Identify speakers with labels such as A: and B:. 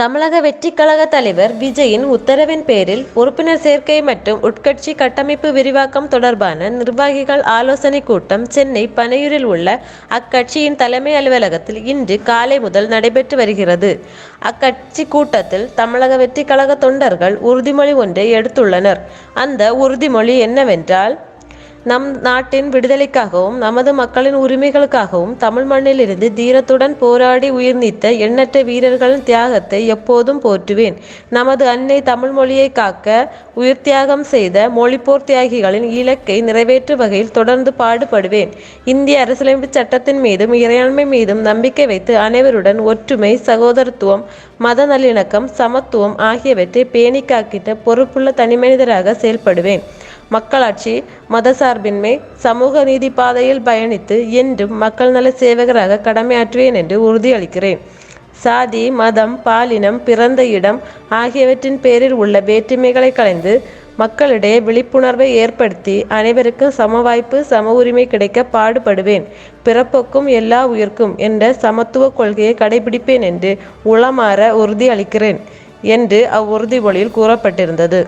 A: தமிழக வெற்றிக் கழக தலைவர் விஜயின் உத்தரவின் பேரில் உறுப்பினர் சேர்க்கை மற்றும் உட்கட்சி கட்டமைப்பு விரிவாக்கம் தொடர்பான நிர்வாகிகள் ஆலோசனை கூட்டம் சென்னை பனையூரில் உள்ள அக்கட்சியின் தலைமை அலுவலகத்தில் இன்று காலை முதல் நடைபெற்று வருகிறது. அக்கட்சி கூட்டத்தில் தமிழக வெற்றிக் கழக தொண்டர்கள் உறுதிமொழி ஒன்றை எடுத்துள்ளனர். அந்த உறுதிமொழி என்னவென்றால் நம் நாட்டின் விடுதலைக்காகவும் நமது மக்களின் உரிமைகளுக்காகவும் தமிழ் மண்ணிலிருந்து தீரத்துடன் போராடி உயிர் நீத்த எண்ணற்ற வீரர்களின் தியாகத்தை எப்போதும் போற்றுவேன். நமது அன்னை தமிழ் மொழியை காக்க உயிர் தியாகம் செய்த மொழிப்போர் தியாகிகளின் இலக்கை நிறைவேற்றும் வகையில் தொடர்ந்து பாடுபடுவேன். இந்திய அரசியலமைப்பு சட்டத்தின் மீதும் இறையாண்மை மீதும் நம்பிக்கை வைத்து அனைவருடன் ஒற்றுமை சகோதரத்துவம் மத நல்லிணக்கம் சமத்துவம் ஆகியவற்றை பேணி காக்கிட்ட பொறுப்புள்ள தனிமனிதராக செயல்படுவேன். மக்களாட்சி மதசார்பின்மை சமூக நீதி பாதையில் பயணித்து என்றும் மக்கள் நல சேவகராக கடமையாற்றுவேன் என்று உறுதியளிக்கிறேன். சாதி மதம் பாலினம் பிறந்த இடம் ஆகியவற்றின் பேரில் உள்ள வேற்றுமைகளை களைந்து மக்களிடையே விழிப்புணர்வை ஏற்படுத்தி அனைவருக்கும் சம வாய்ப்பு சம உரிமை கிடைக்க பாடுபடுவேன். பிறப்புக்கும் எல்லா உயிர்க்கும் என்ற சமத்துவ கொள்கையை கடைபிடிப்பேன் என்று உளமாற உறுதியளிக்கிறேன் என்று அவ்வுறுதிமொழியில் கூறப்பட்டிருந்தது.